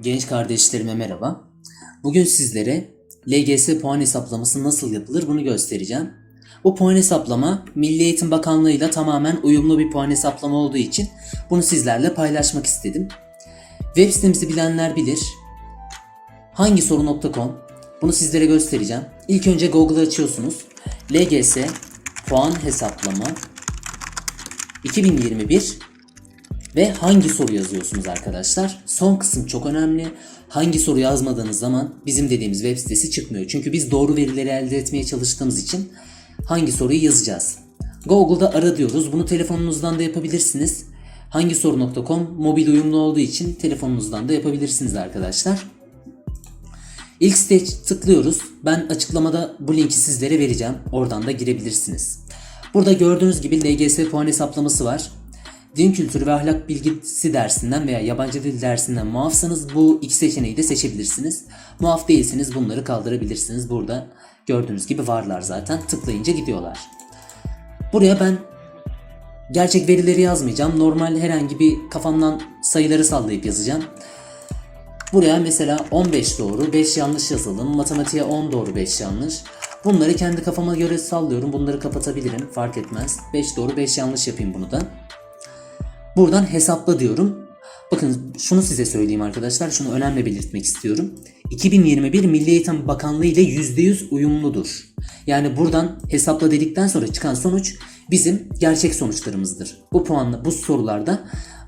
Genç kardeşlerime merhaba. Bugün sizlere LGS puan hesaplaması nasıl yapılır bunu göstereceğim. Bu puan hesaplama Milli Eğitim Bakanlığı ile tamamen uyumlu bir puan hesaplama olduğu için bunu sizlerle paylaşmak istedim. Web sitemizi bilenler bilir. Hangisoru.com Bunu sizlere göstereceğim. İlk önce Google'ı açıyorsunuz. LGS puan hesaplama 2021 ve hangi soru yazıyorsunuz arkadaşlar? Son kısım çok önemli. Hangi soru yazmadığınız zaman bizim dediğimiz web sitesi çıkmıyor. Çünkü biz doğru verileri elde etmeye çalıştığımız için hangi soruyu yazacağız? Google'da ara diyoruz. Bunu telefonunuzdan da yapabilirsiniz. Hangisoru.com mobil uyumlu olduğu için telefonunuzdan da yapabilirsiniz arkadaşlar. İlk siteye tıklıyoruz. Ben açıklamada bu linki sizlere vereceğim. Oradan da girebilirsiniz. Burada gördüğünüz gibi LGS puan hesaplaması var. Din kültürü ve ahlak bilgisi dersinden veya yabancı dil dersinden muafsanız bu iki seçeneği de seçebilirsiniz. Muaf değilseniz bunları kaldırabilirsiniz. Burada gördüğünüz gibi varlar zaten. Tıklayınca gidiyorlar. Buraya ben gerçek verileri yazmayacağım. Normal herhangi bir kafamdan sayıları sallayıp yazacağım. Buraya mesela 15 doğru 5 yanlış yazalım. Matematiğe 10 doğru 5 yanlış. Bunları kendi kafama göre sallıyorum. Bunları kapatabilirim. Fark etmez. 5 doğru 5 yanlış yapayım bunu da. Buradan hesapla diyorum. Bakın şunu size söyleyeyim arkadaşlar. Şunu önemli belirtmek istiyorum. 2021 Milli Eğitim Bakanlığı ile %100 uyumludur. Yani buradan hesapla dedikten sonra çıkan sonuç bizim gerçek sonuçlarımızdır. Bu puanla bu sorularda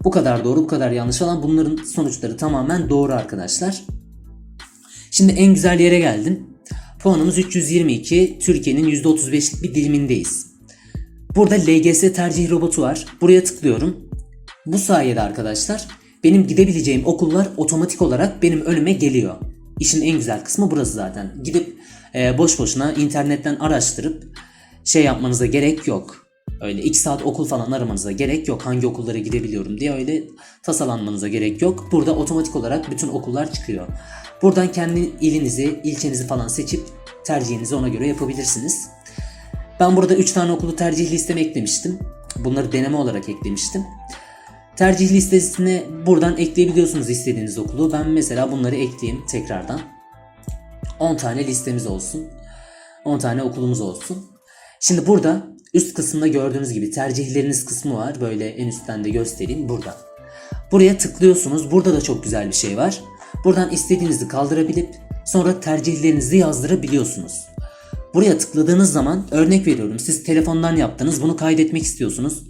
bu kadar doğru bu kadar yanlış olan bunların sonuçları tamamen doğru arkadaşlar. Şimdi en güzel yere geldim. Puanımız 322. Türkiye'nin %35'lik bir dilimindeyiz. Burada LGS tercih robotu var. Buraya tıklıyorum. Bu sayede arkadaşlar benim gidebileceğim okullar otomatik olarak benim önüme geliyor. İşin en güzel kısmı burası zaten. Gidip e, boş boşuna internetten araştırıp şey yapmanıza gerek yok. Öyle 2 saat okul falan aramanıza gerek yok. Hangi okullara gidebiliyorum diye öyle tasalanmanıza gerek yok. Burada otomatik olarak bütün okullar çıkıyor. Buradan kendi ilinizi, ilçenizi falan seçip tercihinizi ona göre yapabilirsiniz. Ben burada 3 tane okulu tercih listeme eklemiştim. Bunları deneme olarak eklemiştim. Tercih listesine buradan ekleyebiliyorsunuz istediğiniz okulu. Ben mesela bunları ekleyeyim tekrardan. 10 tane listemiz olsun. 10 tane okulumuz olsun. Şimdi burada üst kısımda gördüğünüz gibi tercihleriniz kısmı var. Böyle en üstten de göstereyim burada. Buraya tıklıyorsunuz. Burada da çok güzel bir şey var. Buradan istediğinizi kaldırabilip sonra tercihlerinizi yazdırabiliyorsunuz. Buraya tıkladığınız zaman örnek veriyorum siz telefondan yaptınız bunu kaydetmek istiyorsunuz.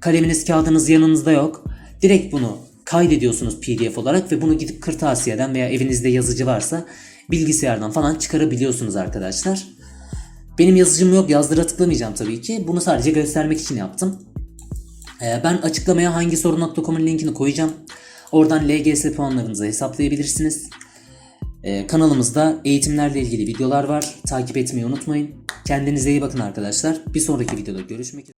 Kaleminiz kağıdınız yanınızda yok. Direkt bunu kaydediyorsunuz pdf olarak ve bunu gidip kırtasiyeden veya evinizde yazıcı varsa bilgisayardan falan çıkarabiliyorsunuz arkadaşlar. Benim yazıcım yok yazdıra tıklamayacağım tabii ki. Bunu sadece göstermek için yaptım. Ee, ben açıklamaya hangi soru.com'un linkini koyacağım. Oradan LGS puanlarınızı hesaplayabilirsiniz. Ee, kanalımızda eğitimlerle ilgili videolar var. Takip etmeyi unutmayın. Kendinize iyi bakın arkadaşlar. Bir sonraki videoda görüşmek üzere.